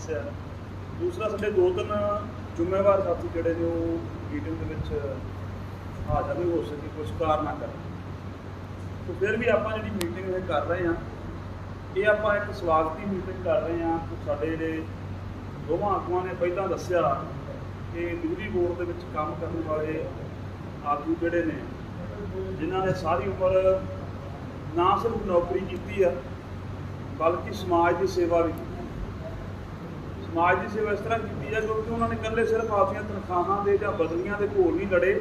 ਦੱਸਿਆ। ਦੂਸਰਾ, ਸਾਡੇ ਦੋ ਤਿੰਨ ਜ਼ਿੰਮੇਵਾਰ ਸਾਥੀ ਜਿਹੜੇ ਨੇ, ਉਹ ਮੀਟਿੰਗ ਦੇ ਵਿੱਚ ਹਾਜ਼ਰ ਨਹੀਂ ਹੋ ਸਕੇ ਕੁਝ ਕਾਰਨਾਂ ਕਰਕੇ। ਤੇ ਫਿਰ ਵੀ ਆਪਾਂ ਜਿਹੜੀ ਮੀਟਿੰਗ ਇਹ ਕਰ ਰਹੇ ਹਾਂ, ਇਹ ਆਪਾਂ ਇੱਕ ਸਵਾਗਤੀ ਮੀਟਿੰਗ ਕਰ ਰਹੇ ਹਾਂ। ਸਾਡੇ ਜਿਹੜੇ ਦੋਵਾਂ ਆਗੂਆਂ ਨੇ ਪਹਿਲਾਂ ਦੱਸਿਆ ਕਿ ਬਿਜਲੀ ਬੋਰਡ ਦੇ ਵਿੱਚ ਕੰਮ ਕਰਨ ਵਾਲੇ ਆਗੂ ਜਿਹੜੇ ਨੇ, ਜਿਨ੍ਹਾਂ ਨੇ ਸਾਰੀ ਉਮਰ ਨਾ ਸਿਰਫ ਨੌਕਰੀ ਕੀਤੀ ਆ, ਬਲਕਿ ਸਮਾਜ ਦੀ ਸੇਵਾ ਵੀ ਕੀਤੀ। ਸਮਾਜ ਦੀ ਸੇਵਾ ਇਸ ਤਰ੍ਹਾਂ ਕੀਤੀ ਹੈ ਕਿਉਂਕਿ ਉਹਨਾਂ ਨੇ ਇਕੱਲੇ ਸਿਰਫ ਆਪਣੀਆਂ ਤਨਖਾਹਾਂ ਦੇ ਜਾਂ ਬਦਲੀਆਂ ਦੇ ਘੋਲ ਨਹੀਂ ਲੜੇ।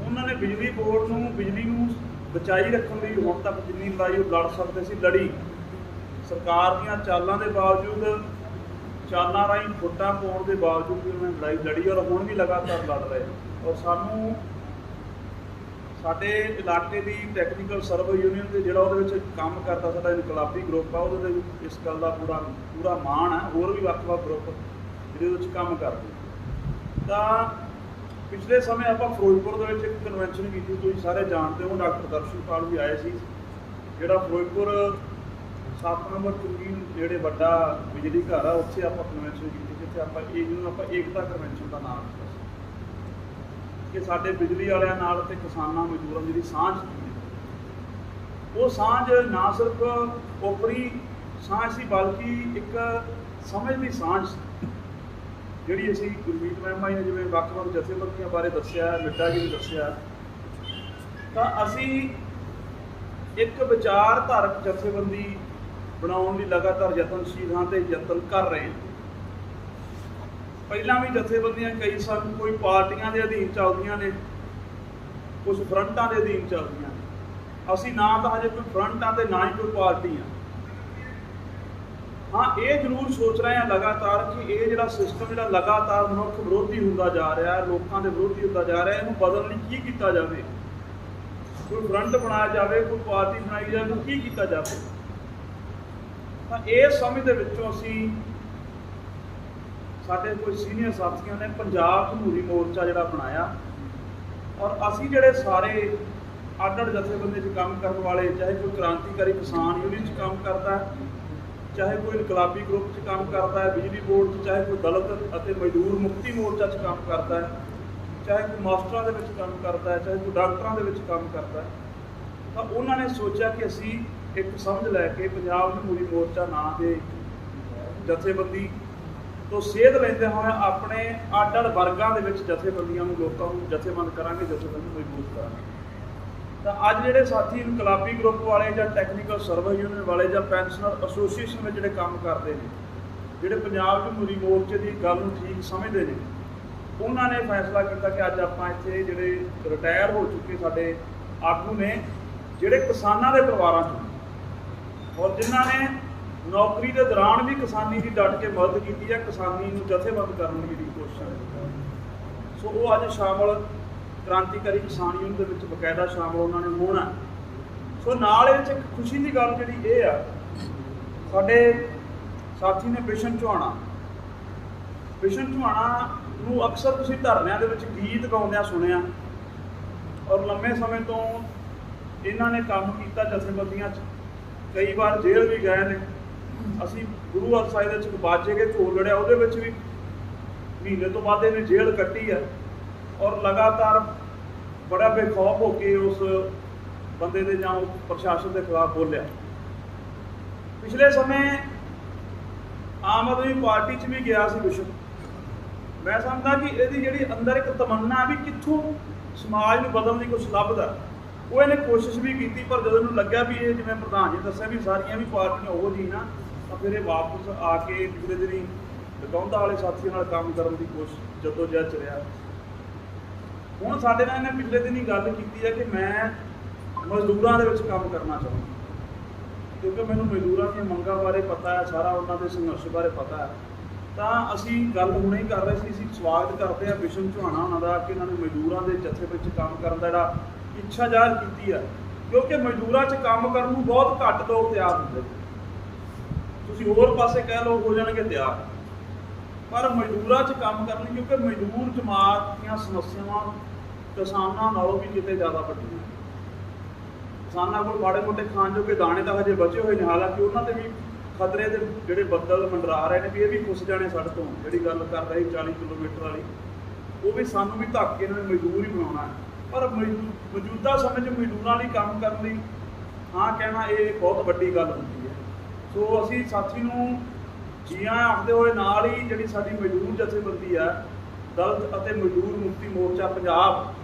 ਉਹਨਾਂ ਨੇ ਬਿਜਲੀ ਬੋਰਡ ਨੂੰ, ਬਿਜਲੀ ਨੂੰ ਬਚਾਈ ਰੱਖਣ ਲਈ ਹੁਣ ਤੱਕ ਜਿੰਨੀ ਲੜਾਈ ਉਹ ਲੜ ਸਕਦੇ ਸੀ, ਲੜੀ। ਸਰਕਾਰ ਦੀਆਂ ਚਾਲਾਂ ਦੇ ਬਾਵਜੂਦ, ਚਾਲਾਂ ਰਾਹੀਂ ਫੁੱਟਾਂ ਪਾਉਣ ਦੇ ਬਾਵਜੂਦ ਵੀ ਉਹਨਾਂ ਨੇ ਲੜਾਈ ਲੜੀ ਔਰ ਹੁਣ ਵੀ ਲਗਾਤਾਰ ਲੜ ਰਹੇ। ਔਰ ਸਾਨੂੰ ਸਾਡੇ ਇਲਾਕੇ ਦੀ ਟੈਕਨੀਕਲ ਸਰਵ ਯੂਨੀਅਨ ਦੇ ਜਿਹੜਾ ਉਹਦੇ ਵਿੱਚ ਕੰਮ ਕਰਦਾ ਸਾਡਾ ਇਨਕਲਾਬੀ ਗਰੁੱਪ ਆ, ਉਹਦੇ ਵਿੱਚ ਇਸ ਗੱਲ ਦਾ ਪੂਰਾ ਪੂਰਾ ਮਾਣ ਹੈ, ਹੋਰ ਵੀ ਵੱਖ-ਵੱਖ ਗਰੁੱਪ ਜਿਹੜੇ ਉਹਦੇ ਵਿੱਚ ਕੰਮ ਕਰਦੇ। ਤਾਂ ਪਿਛਲੇ ਸਮੇਂ ਆਪਾਂ ਫਿਰੋਜ਼ਪੁਰ ਦੇ ਵਿੱਚ ਇੱਕ ਕਨਵੈਨਸ਼ਨ ਕੀਤੀ, ਤੁਸੀਂ ਸਾਰੇ ਜਾਣਦੇ ਹੋ, ਡਾਕਟਰ ਦਰਸ਼ਨ ਪਾਲ ਵੀ ਆਏ ਸੀ। ਜਿਹੜਾ ਫਿਰੋਜ਼ਪੁਰ 7 ਨੰਬਰ ਚੁੰਗੀ ਜਿਹੜੇ ਵੱਡਾ ਬਿਜਲੀ ਘਰ ਆ, ਉੱਥੇ ਆਪਾਂ ਕਨਵੈਨਸ਼ਨ ਕੀਤੀ, ਜਿੱਥੇ ਆਪਾਂ ਇਹ, ਜਿਹਨੂੰ ਆਪਾਂ ਏਕਤਾ ਕਨਵੈਨਸ਼ਨ ਦਾ ਨਾਮ ਦਿੱਤਾ ਕਿ ਸਾਡੇ ਬਿਜਲੀ ਵਾਲਿਆਂ ਨਾਲ ਤੇ ਕਿਸਾਨਾਂ ਮਜ਼ਦੂਰਾਂ ਦੀ ਸਾਂਝ ਸੀ ਉਹ ਸਾਂਝ ਨਾ ਸਿਰਫ ਉਪਰੀ ਸਾਂਝ ਸੀ, ਬਲਕਿ ਇੱਕ ਸਮਝ ਦੀ ਸਾਂਝ ਸੀ। ਜਿਹੜੀ ਅਸੀਂ ਗੁਰਮੀਤ ਮਹਿਮਾ ਜੀ ਨੇ ਜਿਵੇਂ ਵੱਖ-ਵੱਖ ਜਥੇਬੰਦੀਆਂ ਬਾਰੇ ਦੱਸਿਆ ਮਿੱਟਾ ਜੀ ਨੇ ਦੱਸਿਆ, ਤਾਂ ਅਸੀਂ ਇੱਕ ਵਿਚਾਰਧਾਰਕ ਜਥੇਬੰਦੀ ਬਣਾਉਣ ਲਈ ਲਗਾਤਾਰ ਯਤਨਸ਼ੀਲ ਹਾਂ ਤੇ ਯਤਨ ਕਰ ਰਹੇ ਹਾਂ। ਪਹਿਲਾਂ ਵੀ ਜਥੇਬੰਦੀਆਂ ਕਈ ਸਨ, ਕੋਈ ਪਾਰਟੀਆਂ ਦੇ ਅਧੀਨ ਚੱਲਦੀਆਂ ਨੇ ਕੁਝ ਫਰੰਟਾਂ ਦੇ ਅਧੀਨ ਚੱਲਦੀਆਂ ਨੇ। ਅਸੀਂ ਨਾ ਤਾਂ ਹਜੇ ਕੋਈ ਫਰੰਟ ਤੇ ਨਾ ਹੀ ਕੋਈ ਪਾਰਟੀ ਆ। ਹਾਂ, ਇਹ ਜ਼ਰੂਰ ਸੋਚ ਰਹੇ ਹਾਂ ਲਗਾਤਾਰ ਕਿ ਇਹ ਜਿਹੜਾ ਸਿਸਟਮ ਜਿਹੜਾ ਲਗਾਤਾਰ ਮਨੁੱਖ ਵਿਰੋਧੀ ਹੁੰਦਾ ਜਾ ਰਿਹਾ ਹੈ, ਲੋਕਾਂ ਦੇ ਵਿਰੋਧੀ ਹੁੰਦਾ ਜਾ ਰਿਹਾ ਇਹਨੂੰ ਬਦਲਣ ਲਈ ਕੀ ਕੀਤਾ ਜਾਵੇ? ਕੋਈ ਫਰੰਟ ਬਣਾਇਆ ਜਾਵੇ, ਕੋਈ ਪਾਰਟੀ ਬਣਾਈ ਜਾਵੇ ਕੀ ਕੀਤਾ ਜਾਵੇ? ਤਾਂ ਇਸ ਸਮੇਂ ਦੇ ਵਿੱਚੋਂ ਅਸੀਂ ਸਾਡੇ ਕੋਈ ਸੀਨੀਅਰ ਸਾਥੀਆਂ ਨੇ ਪੰਜਾਬ ਜਮਹੂਰੀ ਮੋਰਚਾ ਜਿਹੜਾ ਬਣਾਇਆ ਔਰ ਅਸੀਂ ਜਿਹੜੇ ਸਾਰੇ ਅੱਡ-ਅੱਡ ਜਥੇਬੰਦੀ 'ਚ ਕੰਮ ਕਰਨ ਵਾਲੇ, ਚਾਹੇ ਕੋਈ ਕ੍ਰਾਂਤੀਕਾਰੀ ਕਿਸਾਨ ਯੂਨੀਅਨ 'ਚ ਕੰਮ ਕਰਦਾ ਚਾਹੇ ਕੋਈ ਇਨਕਲਾਬੀ ਗਰੁੱਪ 'ਚ ਕੰਮ ਕਰਦਾ ਹੈ, ਬਿਜਲੀ ਬੋਰਡ 'ਚ, ਚਾਹੇ ਕੋਈ ਦਲਿਤ ਅਤੇ ਮਜ਼ਦੂਰ ਮੁਕਤੀ ਮੋਰਚਾ 'ਚ ਕੰਮ ਕਰਦਾ ਹੈ, ਚਾਹੇ ਕੋਈ ਮਾਸਟਰਾਂ ਦੇ ਵਿੱਚ ਕੰਮ ਕਰਦਾ ਹੈ, ਚਾਹੇ ਕੋਈ ਡਾਕਟਰਾਂ ਦੇ ਵਿੱਚ ਕੰਮ ਕਰਦਾ ਹੈ, ਤਾਂ ਉਹਨਾਂ ਨੇ ਸੋਚਿਆ ਕਿ ਅਸੀਂ ਇੱਕ ਸਮਝ ਲੈ ਕੇ ਪੰਜਾਬ ਜਮਹੂਰੀ ਮੋਰਚਾ ਨਾਂ ਦੇ ਜਥੇਬੰਦੀ ਤੋਂ ਸੇਧ ਲੈਂਦੇ ਹੋਏ ਆਪਣੇ ਅੱਡ-ਅੱਡ ਵਰਗਾਂ ਦੇ ਵਿੱਚ ਜਥੇਬੰਦੀਆਂ ਨੂੰ ਲੋਕਾਂ ਨੂੰ ਜਥੇਬੰਦ ਕਰਾਂਗੇ, ਜਥੇਬੰਦੀ ਨੂੰ ਮਜ਼ਬੂਤ ਕਰਾਂਗੇ। ਤਾਂ ਅੱਜ ਜਿਹੜੇ ਸਾਥੀ ਇਨਕਲਾਬੀ ਗਰੁੱਪ ਵਾਲੇ ਜਾਂ ਟੈਕਨੀਕਲ ਸਰਵਿਸ ਯੂਨੀਅਨ ਵਾਲੇ ਜਾਂ ਪੈਨਸ਼ਨਰ ਐਸੋਸੀਏਸ਼ਨ ਵਿੱਚ ਜਿਹੜੇ ਕੰਮ ਕਰਦੇ ਨੇ, ਜਿਹੜੇ ਪੰਜਾਬ ਜਮਹੂਰੀ ਮੋਰਚੇ ਦੀ ਗੱਲ ਨੂੰ ਠੀਕ ਸਮਝਦੇ ਨੇ, ਉਹਨਾਂ ਨੇ ਫੈਸਲਾ ਕੀਤਾ ਕਿ ਅੱਜ ਆਪਾਂ ਇੱਥੇ ਜਿਹੜੇ ਰਿਟਾਇਰ ਹੋ ਚੁੱਕੇ ਸਾਡੇ ਆਗੂ ਨੇ, ਜਿਹੜੇ ਕਿਸਾਨਾਂ ਦੇ ਪਰਿਵਾਰਾਂ ਚੋਂ ਔਰ ਜਿਨ੍ਹਾਂ ਨੇ ਨੌਕਰੀ ਦੇ ਦੌਰਾਨ ਵੀ ਕਿਸਾਨੀ ਦੀ ਡਟ ਕੇ ਮਦਦ ਕੀਤੀ ਹੈ ਕਿਸਾਨੀ ਨੂੰ ਜਥੇਬੰਦ ਕਰਨ ਦੀ ਜਿਹੜੀ ਕੋਸ਼ਿਸ਼ ਹੈ ਸੋ ਉਹ ਅੱਜ ਸ਼ਾਮਲ ਕ੍ਰਾਂਤੀਕਾਰੀ ਕਿਸਾਨ ਯੂਨੀਅਨ ਦੇ ਵਿੱਚ ਬਕਾਇਦਾ ਸ਼ਾਮਲ ਉਹਨਾਂ ਨੇ ਹੋਣਾ। ਸੋ ਨਾਲ ਇਹ 'ਚ ਖੁਸ਼ੀ ਦੀ ਗੱਲ ਜਿਹੜੀ ਇਹ ਆ, ਸਾਡੇ ਸਾਥੀ ਨੇ ਬਿਸ਼ਨ ਚੌਹਾਣਾ। ਬਿਸ਼ਨ ਚੋਹਾਣਾ ਨੂੰ ਅਕਸਰ ਤੁਸੀਂ ਧਰਨਿਆਂ ਦੇ ਵਿੱਚ ਗੀਤ ਗਾਉਂਦਿਆਂ ਸੁਣਿਆ ਔਰ ਲੰਮੇ ਸਮੇਂ ਤੋਂ ਇਹਨਾਂ ਨੇ ਕੰਮ ਕੀਤਾ ਜਥੇਬੰਦੀਆਂ 'ਚ। ਕਈ ਵਾਰ ਜੇਲ੍ਹ ਵੀ ਗਏ ਨੇ। ਅਸੀਂ ਗੁਰੂ ਅਰਸਾਈ ਦੇ ਵਿੱਚ ਬਾਜੇ ਕੇ ਢੋਲ ਲੜਿਆ, ਉਹਦੇ ਵਿੱਚ ਵੀ ਮਹੀਨੇ ਤੋਂ ਬਾਅਦ ਇਹਨੇ ਜੇਲ੍ਹ ਕੱਟੀ ਆ ਔਰ ਲਗਾਤਾਰ ਬੜਾ ਬੇਖੌਫ ਹੋ ਕੇ ਉਸ ਬੰਦੇ ਦੇ ਜਾਂ ਪ੍ਰਸ਼ਾਸਨ ਦੇ ਖਿਲਾਫ ਬੋਲਿਆ। ਪਿਛਲੇ ਸਮੇਂ ਆਮ ਆਦਮੀ ਪਾਰਟੀ 'ਚ ਵੀ ਗਿਆ ਸੀ ਵਿਸ਼ਵ। ਮੈਂ ਸਮਝਦਾ ਕਿ ਇਹਦੀ ਜਿਹੜੀ ਅੰਦਰ ਇੱਕ ਤਮੰਨਾ ਵੀ ਕਿੱਥੋਂ ਸਮਾਜ ਨੂੰ ਬਦਲਣ ਦੀ ਕੁਝ ਲੱਭਦਾ। ਉਹ ਇਹਨੇ ਕੋਸ਼ਿਸ਼ ਵੀ ਕੀਤੀ, ਪਰ ਜਦੋਂ ਇਹਨੂੰ ਲੱਗਿਆ ਵੀ ਇਹ ਜਿਵੇਂ ਪ੍ਰਧਾਨ ਜੀ ਦੱਸਿਆ ਵੀ ਸਾਰੀਆਂ ਵੀ ਪਾਰਟੀਆਂ ਉਹ ਜੀ ਨਾ, ਤਾਂ ਫਿਰ ਇਹ ਵਾਪਸ ਆ ਕੇ ਧੀਰੇ ਧੀਰੇ ਲਗਾਉਂਦਾ ਵਾਲੇ ਸਾਥੀਆਂ ਨਾਲ ਕੰਮ ਕਰਨ ਦੀ ਕੋਸ਼ਿਸ਼ ਜਦੋਂ ਜਦ ਚ ਹੁਣ ਸਾਡੇ ਨਾਲ ਇਹਨੇ ਪਿਛਲੇ ਦਿਨ ਹੀ ਗੱਲ ਕੀਤੀ ਹੈ ਕਿ ਮੈਂ ਮਜ਼ਦੂਰਾਂ ਦੇ ਵਿੱਚ ਕੰਮ ਕਰਨਾ ਚਾਹੁੰਦਾ। ਕਿਉਂਕਿ ਮੈਨੂੰ ਮਜ਼ਦੂਰਾਂ ਦੀਆਂ ਮੰਗਾਂ ਬਾਰੇ ਪਤਾ ਹੈ, ਸਾਰਾ ਉਹਨਾਂ ਦੇ ਸੰਘਰਸ਼ ਬਾਰੇ ਪਤਾ ਹੈ। ਤਾਂ ਅਸੀਂ ਗੱਲ ਹੁਣੇ ਹੀ ਕਰ ਰਹੇ ਸੀ, ਅਸੀਂ ਸਵਾਗਤ ਕਰਦੇ ਹਾਂ ਵਿਸ਼ਨ ਚੌਹਾਣਾ ਉਹਨਾਂ ਦਾ ਕਿ ਇਹਨਾਂ ਨੇ ਮਜ਼ਦੂਰਾਂ ਦੇ ਜਥੇ ਵਿੱਚ ਕੰਮ ਕਰਨ ਦਾ ਜਿਹੜਾ ਇੱਛਾ ਜ਼ਾਹਰ ਕੀਤੀ ਹੈ ਕਿਉਂਕਿ ਮਜ਼ਦੂਰਾਂ 'ਚ ਕੰਮ ਕਰਨ ਨੂੰ ਬਹੁਤ ਘੱਟ ਲੋਕ ਤਿਆਰ ਹੁੰਦੇ ਨੇ। ਤੁਸੀਂ ਹੋਰ ਪਾਸੇ ਕਹਿ ਲਓ, ਹੋ ਜਾਣਗੇ ਤਿਆਰ। ਪਰ ਮਜ਼ਦੂਰਾਂ 'ਚ ਕੰਮ ਕਰਨ ਲਈ ਕਿਉਂਕਿ ਮਜ਼ਦੂਰ ਜਮਾਤ ਦੀਆਂ ਸਮੱਸਿਆਵਾਂ ਕਿਸਾਨਾਂ ਨਾਲੋਂ ਵੀ ਕਿਤੇ ਜ਼ਿਆਦਾ ਵੱਡੀਆਂ ਕਿਸਾਨਾਂ ਕੋਲ ਮਾੜੇ ਮੋਟੇ ਖਾਣ ਜੋਗੇ ਦਾਣੇ ਤਾਂ ਹਜੇ ਬਚੇ ਹੋਏ ਨੇ, ਹਾਲਾਂਕਿ ਉਹਨਾਂ ਤੇ ਵੀ ਖਤਰੇ ਦੇ ਜਿਹੜੇ ਬੱਦਲ ਮੰਡਰਾ ਰਹੇ ਨੇ ਵੀ ਇਹ ਵੀ ਖੁੱਸ ਜਾਣੇ ਸਾਡੇ ਤੋਂ। ਜਿਹੜੀ ਗੱਲ ਕਰ ਰਹੀ 40 ਕਿਲੋਮੀਟਰ ਵਾਲੀ, ਉਹ ਵੀ ਸਾਨੂੰ ਵੀ ਧੱਕ ਕੇ ਇਹਨਾਂ ਨੇ ਮਜ਼ਦੂਰ ਹੀ ਬਣਾਉਣਾ ਹੈ। ਪਰ ਮਜ਼ਦੂ- ਮੌਜੂਦਾ ਸਮੇਂ 'ਚ ਮਜ਼ਦੂਰਾਂ ਲਈ ਕੰਮ ਕਰਨ ਲਈ ਹਾਂ ਕਹਿਣਾ ਇਹ ਬਹੁਤ ਵੱਡੀ ਗੱਲ ਹੁੰਦੀ ਹੈ। ਸੋ ਅਸੀਂ ਸਾਥੀ ਨੂੰ ਜੀਆਂ ਆਖਦੇ ਹੋਏ ਨਾਲ ਹੀ ਜਿਹੜੀ ਸਾਡੀ ਮਜ਼ਦੂਰ ਜਥੇਬੰਦੀ ਹੈ, ਦਲਤ ਅਤੇ ਮਜ਼ਦੂਰ ਮੁਕਤੀ ਮੋਰਚਾ ਪੰਜਾਬ,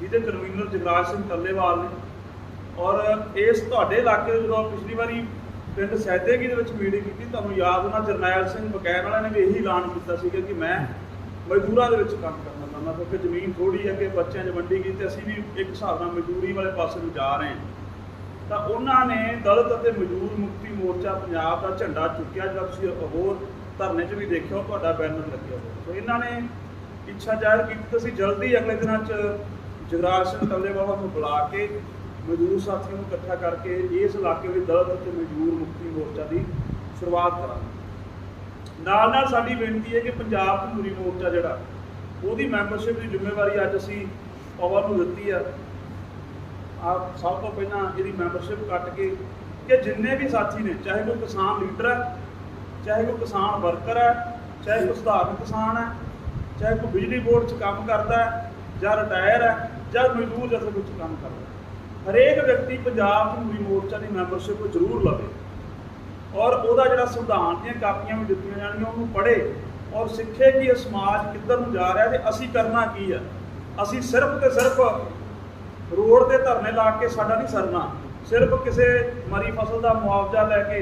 ਜਿਹਦੇ ਕਨਵੀਨਰ ਜਗਰਾਜ ਸਿੰਘ ਟੱਲੇਵਾਲ ਨੇ। ਔਰ ਇਸ ਤੁਹਾਡੇ ਇਲਾਕੇ ਦੇ ਜਦੋਂ ਪਿਛਲੀ ਵਾਰੀ ਪਿੰਡ ਸੈਦੇਗੀ ਦੇ ਵਿੱਚ ਮੀਟਿੰਗ ਕੀਤੀ, ਤੁਹਾਨੂੰ ਯਾਦ ਹੋਣਾ ਜਰਨੈਲ ਸਿੰਘ ਬਕੈਰ ਵਾਲਿਆਂ ਨੇ ਵੀ ਇਹੀ ਐਲਾਨ ਕੀਤਾ ਸੀਗਾ ਕਿ ਮੈਂ ਮਜ਼ਦੂਰਾਂ ਦੇ ਵਿੱਚ ਕੰਮ ਕਰਨਾ ਚਾਹੁੰਦਾ, ਕਿਉਂਕਿ ਜ਼ਮੀਨ ਥੋੜੀ ਹੈ ਕਿ ਬੱਚਿਆਂ 'ਚ ਵੰਡੀ ਗਈ ਤੇ ਅਸੀਂ ਵੀ ਇੱਕ ਹਿਸਾਬ ਨਾਲ ਮਜ਼ਦੂਰੀ ਵਾਲੇ ਪਾਸੇ ਨੂੰ ਜਾ ਰਹੇ ਹਾਂ। ਤਾਂ ਉਹਨਾਂ ਨੇ ਦਲਿਤ ਅਤੇ ਮਜ਼ਦੂਰ ਮੁਕਤੀ ਮੋਰਚਾ ਪੰਜਾਬ ਦਾ ਝੰਡਾ ਚੁੱਕਿਆ, ਜਿਹੜਾ ਤੁਸੀਂ ਹੋਰ ਧਰਨੇ 'ਚ ਵੀ ਦੇਖਿਆ, ਤੁਹਾਡਾ ਬੈਨਰ ਲੱਗਿਆ ਹੋਇਆ। ਸੋ ਇਹਨਾਂ ਨੇ ਇੱਛਾ ਜ਼ਾਹਿਰ ਕੀਤੀ ਤਾਂ ਅਸੀਂ ਜਲਦੀ ਅਗਲੇ ਦਿਨਾਂ 'ਚ ਜਗਰਾਜ ਸਿੰਘ ਟੱਲੇਵਾਲ ਨੂੰ ਬੁਲਾ ਕੇ ਮਜ਼ਦੂਰ ਸਾਥੀਆਂ ਨੂੰ ਇਕੱਠਾ ਕਰਕੇ ਇਸ ਇਲਾਕੇ ਵਿੱਚ ਦਲਿਤ ਅਤੇ ਮਜ਼ਦੂਰ ਮੁਕਤੀ ਮੋਰਚਾ ਦੀ ਸ਼ੁਰੂਆਤ ਕਰਾਂਗੇ। ਨਾਲ ਨਾਲ ਸਾਡੀ ਬੇਨਤੀ ਹੈ ਕਿ ਪੰਜਾਬ ਜਮਹੂਰੀ ਮੋਰਚਾ ਜਿਹੜਾ, ਉਹਦੀ ਮੈਂਬਰਸ਼ਿਪ ਦੀ ਜ਼ਿੰਮੇਵਾਰੀ ਅੱਜ ਅਸੀਂ ਪਵਨ ਨੂੰ ਦਿੱਤੀ ਆ। ਆ ਸਭ ਤੋਂ ਪਹਿਲਾਂ ਇਹਦੀ ਮੈਂਬਰਸ਼ਿਪ ਕੱਟ ਕੇ ਕਿ ਜਿੰਨੇ ਵੀ ਸਾਥੀ ਨੇ, ਚਾਹੇ ਕੋਈ ਕਿਸਾਨ ਲੀਡਰ ਹੈ, ਚਾਹੇ ਕੋਈ ਕਿਸਾਨ ਵਰਕਰ ਹੈ, ਚਾਹੇ ਕੋਈ ਸਧਾਰਨ ਕਿਸਾਨ ਹੈ, ਚਾਹੇ ਕੋਈ ਬਿਜਲੀ ਬੋਰਡ 'ਚ ਕੰਮ ਕਰਦਾ ਹੈ, ਜਾਂ ਰਿਟਾਇਰ ਹੈ, ਜਾਂ ਮਜ਼ਦੂਰ ਜਥੇ ਵਿੱਚ ਕੰਮ ਕਰਦਾ ਹਰੇਕ ਵਿਅਕਤੀ ਪੰਜਾਬ ਜਮਹੂਰੀ ਮੋਰਚਾ ਦੀ ਮੈਂਬਰਸ਼ਿਪ ਜ਼ਰੂਰ ਲਵੇ। ਔਰ ਉਹਦਾ ਜਿਹੜਾ ਸੰਵਿਧਾਨ ਦੀਆਂ ਕਾਪੀਆਂ ਵੀ ਦਿੱਤੀਆਂ ਜਾਣਗੀਆਂ, ਉਹਨੂੰ ਪੜ੍ਹੇ ਔਰ ਸਿੱਖੇ ਕਿ ਇਹ ਸਮਾਜ ਕਿੱਧਰ ਨੂੰ ਜਾ ਰਿਹਾ ਤੇ ਅਸੀਂ ਕਰਨਾ ਕੀ ਆ? ਅਸੀਂ ਸਿਰਫ ਤੇ ਸਿਰਫ ਰੋਡ ਤੇ ਧਰਨੇ ਲਾ ਕੇ ਸਾਡਾ ਨਹੀਂ ਸਰਨਾ। ਸਿਰਫ ਕਿਸੇ ਮਰੀ ਫਸਲ ਦਾ ਮੁਆਵਜ਼ਾ ਲੈ ਕੇ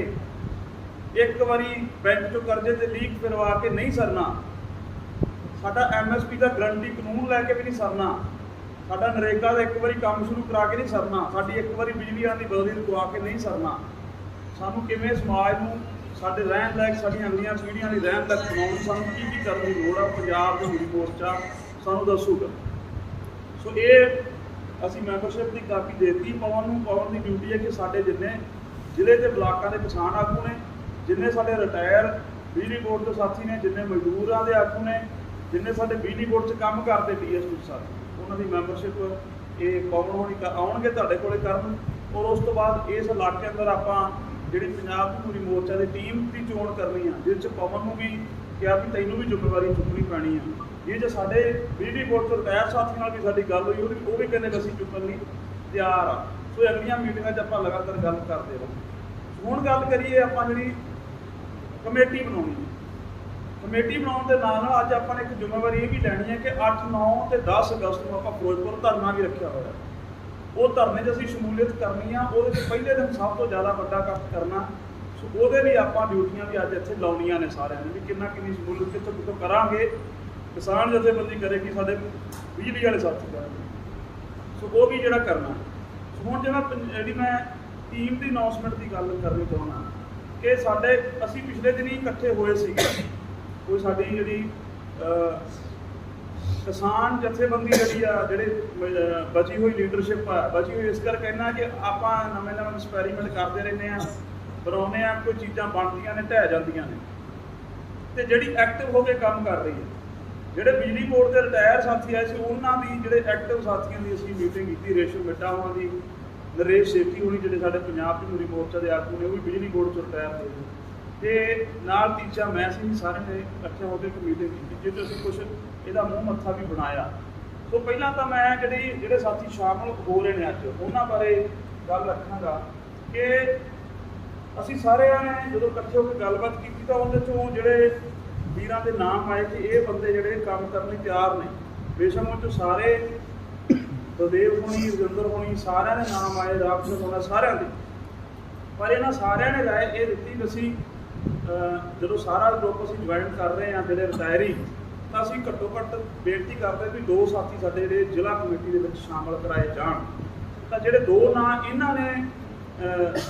ਇੱਕ ਵਾਰੀ ਬੈਂਕ ਚੋਂ ਕਰਜ਼ੇ ਤੇ ਲੀਕ ਫਿਰਵਾ ਕੇ ਨਹੀਂ ਸਰਨਾ। ਸਾਡਾ ਐਮਐਸਪੀ ਦਾ ਗਰੰਟੀ ਕਾਨੂੰਨ ਲੈ ਕੇ ਵੀ ਨਹੀਂ ਸਰਨਾ। ਸਾਡਾ ਨਰੇਗਾ ਦਾ ਇੱਕ ਵਾਰੀ ਕੰਮ ਸ਼ੁਰੂ ਕਰਾ ਕੇ ਨਹੀਂ ਸਰਨਾ। ਸਾਡੀ ਇੱਕ ਵਾਰੀ ਬਿਜਲੀ ਦੀ ਬਦਲੀ ਰੁਕਵਾ ਕੇ ਨਹੀਂ ਸਰਨਾ। ਸਾਨੂੰ ਕਿਵੇਂ ਸਮਾਜ ਨੂੰ ਸਾਡੇ ਰਹਿਣ ਲਾਇਕ ਸਾਡੀਆਂ ਅਗਲੀਆਂ ਪੀੜ੍ਹੀਆਂ ਲਈ ਰਹਿਣ ਤੱਕ ਬਣਾਉਣ ਸਾਨੂੰ ਕੀ ਕੀ ਕਰਨ ਦੀ ਲੋੜ ਆ, ਪੰਜਾਬ ਦੇ ਮੂਰੀ ਮੋਰਚਾ ਸਾਨੂੰ ਦੱਸੂਗਾ। ਸੋ ਇਹ ਅਸੀਂ ਮੈਂਬਰਸ਼ਿਪ ਦੀ ਕਾਪੀ ਦੇਤੀ, ਪਵਨ ਨੂੰ, ਪਵਨ ਦੀ ਡਿਊਟੀ ਹੈ ਕਿ ਸਾਡੇ ਜਿੰਨੇ ਜ਼ਿਲ੍ਹੇ ਤੇ ਬਲਾਕਾਂ ਦੇ ਕਿਸਾਨ ਆਗੂ ਨੇ, ਜਿੰਨੇ ਸਾਡੇ ਰਿਟਾਇਰ ਬਿਜਲੀ ਬੋਰਡ ਦੇ ਸਾਥੀ ਨੇ, ਜਿੰਨੇ ਮਜ਼ਦੂਰਾਂ ਦੇ ਆਗੂ ਨੇ, ਜਿੰਨੇ ਸਾਡੇ ਬਿਜਲੀ ਬੋਰਡ 'ਚ ਕੰਮ ਕਰਦੇ ਡੀਐਸਪੀ ਸਾਥੀ, ਉਹਨਾਂ ਦੀ ਮੈਂਬਰਸ਼ਿਪ ਇਹ ਪਵਨ ਹੋਣੀ ਆਉਣਗੇ ਤੁਹਾਡੇ ਕੋਲੇ ਕਰਨ। ਔਰ ਉਸ ਤੋਂ ਬਾਅਦ ਇਸ ਇਲਾਕੇ ਅੰਦਰ ਆਪਾਂ ਜਿਹੜੀ ਪੰਜਾਬ ਦੀ ਮੋਰਚਾ ਦੀ ਟੀਮ ਦੀ ਚੋਣ ਕਰਨੀ ਆ ਜਿਸ 'ਚ ਪਵਨ ਨੂੰ ਵੀ ਕਿਹਾ ਵੀ ਤੈਨੂੰ ਵੀ ਜ਼ਿੰਮੇਵਾਰੀ ਚੁੱਕਣੀ ਪੈਣੀ ਆ। ਇਹ ਜੇ ਸਾਡੇ ਬਿਜਲੀ ਬੋਰਡ ਤੋਂ ਰਿਟਾਇਰ ਸਾਥੀ ਨਾਲ ਵੀ ਸਾਡੀ ਗੱਲ ਹੋਈ ਉਹ ਵੀ ਉਹ ਵੀ ਕਹਿੰਦੇ ਅਸੀਂ ਚੁੱਕਣ ਲਈ ਤਿਆਰ ਆ। ਸੋ ਅਗਲੀਆਂ ਮੀਟਿੰਗਾਂ 'ਚ ਆਪਾਂ ਲਗਾਤਾਰ ਗੱਲ ਕਰਦੇ ਰਹਾਂਗੇ। ਹੁਣ ਗੱਲ ਕਰੀਏ ਆਪਾਂ ਜਿਹੜੀ ਕਮੇਟੀ ਬਣਾਉਣੀ ਹੈ ਕਮੇਟੀ ਬਣਾਉਣ ਦੇ ਨਾਲ ਨਾਲ ਅੱਜ ਆਪਾਂ ਨੇ ਇੱਕ ਜ਼ਿੰਮੇਵਾਰੀ ਇਹ ਵੀ ਲੈਣੀ ਹੈ ਕਿ 8 9 ਤੇ 10 ਅਗਸਤ ਨੂੰ ਆਪਾਂ ਫਿਰੋਜ਼ਪੁਰ ਧਰਨਾ ਵੀ ਰੱਖਿਆ ਹੋਇਆ। ਉਹ ਧਰਨੇ 'ਚ ਅਸੀਂ ਸ਼ਮੂਲੀਅਤ ਕਰਨੀ ਆ, ਉਹਦੇ 'ਚ ਪਹਿਲੇ ਦਿਨ ਸਭ ਤੋਂ ਜ਼ਿਆਦਾ ਵੱਡਾ ਇਕੱਠ ਕਰਨਾ। ਸੋ ਉਹਦੇ ਲਈ ਆਪਾਂ ਡਿਊਟੀਆਂ ਵੀ ਅੱਜ ਇੱਥੇ ਲਾਉਣੀਆਂ ਨੇ ਸਾਰਿਆਂ ਨੇ, ਵੀ ਕਿੰਨਾ ਕਿੰਨੀ ਸ਼ਮੂਲੀਅਤ ਕਿੱਥੋਂ ਕਿੱਥੋਂ ਕਰਾਂਗੇ। ਕਿਸਾਨ ਜਥੇਬੰਦੀ ਕਰੇਗੀ ਸਾਡੇ ਬਿਜਲੀ ਵਾਲੇ ਸਾਥੀ ਕਰਨਗੇ ਸੋ ਉਹ ਵੀ ਜਿਹੜਾ ਕਰਨਾ। ਸੋ ਹੁਣ ਜਿਵੇਂ ਜਿਹੜੀ ਮੈਂ ਟੀਮ ਦੀ ਅਨਾਉਂਸਮੈਂਟ ਦੀ ਗੱਲ ਕਰਨੀ ਚਾਹੁੰਦਾ, ਕਿ ਸਾਡੇ, ਅਸੀਂ ਪਿਛਲੇ ਦਿਨੀ ਇਕੱਠੇ ਹੋਏ ਸੀਗੇ। ਕੋਈ ਸਾਡੀ ਜਿਹੜੀ ਕਿਸਾਨ ਜਥੇਬੰਦੀ ਜਿਹੜੀ ਆ, ਜਿਹੜੇ ਬਚੀ ਹੋਈ ਲੀਡਰਸ਼ਿਪ ਆ, ਬਚੀ ਹੋਈ, ਇਸ ਕਰਕੇ ਕਹਿਣਾ ਕਿ ਆਪਾਂ ਨਵੇਂ ਨਵੇਂ ਐਕਸਪੈਰੀਮੈਂਟ ਕਰਦੇ ਰਹਿੰਦੇ ਆ ਬਣਾਉਂਦੇ ਆ ਕੋਈ ਚੀਜ਼ਾਂ ਬਣਦੀਆਂ ਨੇ, ਢਹਿ ਜਾਂਦੀਆਂ ਨੇ। ਤੇ ਜਿਹੜੀ ਐਕਟਿਵ ਹੋ ਕੇ ਕੰਮ ਕਰ ਰਹੀ ਹੈ, ਜਿਹੜੇ ਬਿਜਲੀ ਬੋਰਡ ਦੇ ਰਿਟਾਇਰ ਸਾਥੀ ਆਏ ਸੀ, ਉਹਨਾਂ ਦੀ ਜਿਹੜੇ ਐਕਟਿਵ ਸਾਥੀਆਂ ਦੀ ਅਸੀਂ ਮੀਟਿੰਗ ਕੀਤੀ, ਰੇਸ਼ਮ ਮਿੱਟਾ ਹੋਣਾ ਦੀ, ਨਰੇਸ਼ ਸੇਠੀ ਹੋਣੀ, ਜਿਹੜੇ ਸਾਡੇ ਪੰਜਾਬ ਦੀ ਮੋਰਚਾ ਦੇ ਆਗੂ ਨੇ, ਉਹ ਵੀ ਬਿਜਲੀ ਬੋਰਡ ਤੋਂ ਰਿਟਾਇਰ ਹੋਏ ਨੇ। ਤੇ ਨਾਲ ਤੀਜਾ ਮੈਂ ਸੀ, ਸਾਰੇ ਨੇ ਇਕੱਠੇ ਹੋ ਕੇ ਇੱਕ ਕੀਤੀ ਜਿਸ ਅਸੀਂ ਕੁਝ ਇਹਦਾ ਮੂੰਹ ਮੱਥਾ ਵੀ ਬਣਾਇਆ। ਸੋ ਪਹਿਲਾਂ ਤਾਂ ਮੈਂ ਜਿਹੜੀ, ਜਿਹੜੇ ਸਾਥੀ ਸ਼ਾਮਲ ਹੋ ਰਹੇ ਨੇ ਅੱਜ, ਉਹਨਾਂ ਬਾਰੇ ਗੱਲ ਰੱਖਾਂਗਾ ਕਿ ਅਸੀਂ ਸਾਰਿਆਂ ਨੇ ਜਦੋਂ ਇਕੱਠੇ ਹੋ ਕੇ ਗੱਲਬਾਤ ਕੀਤੀ ਤਾਂ ਉਹਦੇ ਚੋਂ ਜਿਹੜੇ ਵੀਰਾਂ ਦੇ ਨਾਮ ਆਏ ਕਿ ਇਹ ਬੰਦੇ ਜਿਹੜੇ ਕੰਮ ਕਰਨ ਲਈ ਤਿਆਰ ਨੇ, ਬੇਸ਼ੱਕ ਉਹ ਚੋਂ ਸਾਰੇ ਬਲਦੇਵ ਹੋਣੀ, ਰਜਿੰਦਰ ਹੋਣੀ, ਸਾਰਿਆਂ ਦੇ ਨਾਮ ਆਏ, ਰਾਮ ਸਿੰਘ ਹੋਣਾ, ਸਾਰਿਆਂ ਦੇ। ਪਰ ਇਹਨਾਂ ਸਾਰਿਆਂ ਨੇ ਰਾਏ ਇਹ ਦਿੱਤੀ ਵੀ ਅਸੀਂ ਜਦੋਂ ਸਾਰਾ ਗਰੁੱਪ ਅਸੀਂ ਜੁਆਇਨ ਕਰ ਰਹੇ ਹਾਂ ਜਿਹੜੇ ਰਿਟਾਇਰੀ ਤਾਂ ਅਸੀਂ ਘੱਟੋ ਘੱਟ ਬੇਨਤੀ ਕਰਦੇ ਵੀ ਦੋ ਸਾਥੀ ਸਾਡੇ ਜਿਹੜੇ ਜ਼ਿਲ੍ਹਾ ਕਮੇਟੀ ਦੇ ਵਿੱਚ ਸ਼ਾਮਲ ਕਰਾਏ ਜਾਣ। ਤਾਂ ਜਿਹੜੇ ਦੋ ਨਾਂ ਇਹਨਾਂ ਨੇ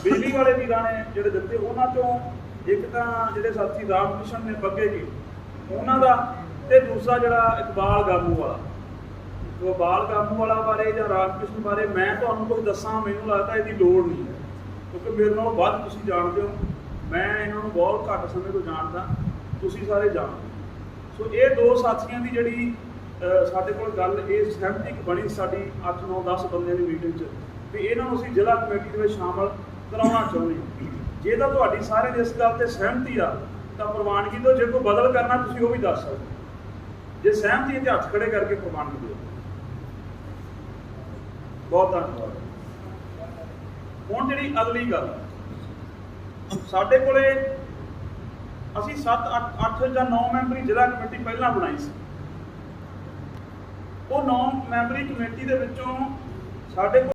ਬਿਜਲੀ ਵਾਲੇ ਵੀਰਾਂ ਨੇ ਜਿਹੜੇ ਦਿੱਤੇ, ਉਹਨਾਂ ਚੋਂ ਇੱਕ ਤਾਂ ਜਿਹੜੇ ਸਾਥੀ ਰਾਮ ਕ੍ਰਿਸ਼ਨ ਨੇ ਬੱਗੇ ਜੀ, ਉਹਨਾਂ ਦਾ ਤੇ ਦੂਸਰਾ ਜਿਹੜਾ ਇਕਬਾਲ ਗਾਮੂ ਵਾਲਾ ਗੋਪਾਲ ਗਾਮੂ ਵਾਲਾ ਬਾਰੇ ਜਾਂ ਰਾਮ ਕ੍ਰਿਸ਼ਨ ਬਾਰੇ ਮੈਂ ਤੁਹਾਨੂੰ ਕੁਝ ਦੱਸਾਂ, ਮੈਨੂੰ ਲੱਗਦਾ ਇਹਦੀ ਲੋੜ ਨਹੀਂ ਹੈ। ਕਿਉਂਕਿ ਮੇਰੇ ਨਾਲੋਂ ਵੱਧ ਤੁਸੀਂ ਜਾਣਦੇ ਹੋ। ਮੈਂ ਇਹਨਾਂ ਨੂੰ ਬਹੁਤ ਘੱਟ ਸਮੇਂ ਤੋਂ ਜਾਣਦਾ, ਤੁਸੀਂ ਸਾਰੇ ਜਾਣਦੇ ਸੋ ਇਹ ਦੋ ਸਾਥੀਆਂ ਦੀ ਜਿਹੜੀ ਸਾਡੇ ਕੋਲ ਗੱਲ, ਇਹ ਸਹਿਮਤੀ ਬਣੀ ਸਾਡੀ 8 9 10 ਬੰਦਿਆਂ ਦੀ ਮੀਟਿੰਗ 'ਚ ਵੀ ਇਹਨਾਂ ਨੂੰ ਅਸੀਂ ਜ਼ਿਲ੍ਹਾ ਕਮੇਟੀ ਦੇ ਵਿੱਚ ਸ਼ਾਮਲ ਕਰਾਉਣਾ ਚਾਹੁੰਦੇ ਹਾਂ। ਜੇ ਤਾਂ ਤੁਹਾਡੀ ਸਾਰੇ ਦੀ ਇਸ ਗੱਲ ਤੇ ਸਹਿਮਤੀ ਆ, ਤਾਂ ਪ੍ਰਵਾਨਗੀ ਦਿਓ। ਜੇ ਕੋਈ ਬਦਲ ਕਰਨਾ, ਤੁਸੀਂ ਉਹ ਵੀ ਦੱਸ ਸਕਦੇ ਹੋ। ਜੇ ਸਹਿਮਤੀ ਹੈ ਤੇ ਹੱਥ ਖੜੇ ਕਰਕੇ ਪ੍ਰਵਾਨਗੀ ਦਿਓ। ਬਹੁਤ ਧੰਨਵਾਦ। ਹੁਣ ਜਿਹੜੀ ਅਗਲੀ ਗੱਲ। ਸਾਡੇ ਕੋਲੇ ਅਸੀਂ 7 8 8 ਜਾਂ 9 ਮੈਂਬਰੀ ਜ਼ਿਲ੍ਹਾ ਕਮੇਟੀ ਪਹਿਲਾਂ ਬਣਾਈ ਸੀ। ਉਹ 9 ਮੈਂਬਰੀ ਕਮੇਟੀ ਦੇ ਵਿੱਚੋਂ ਸਾਡੇ ਕੋਲ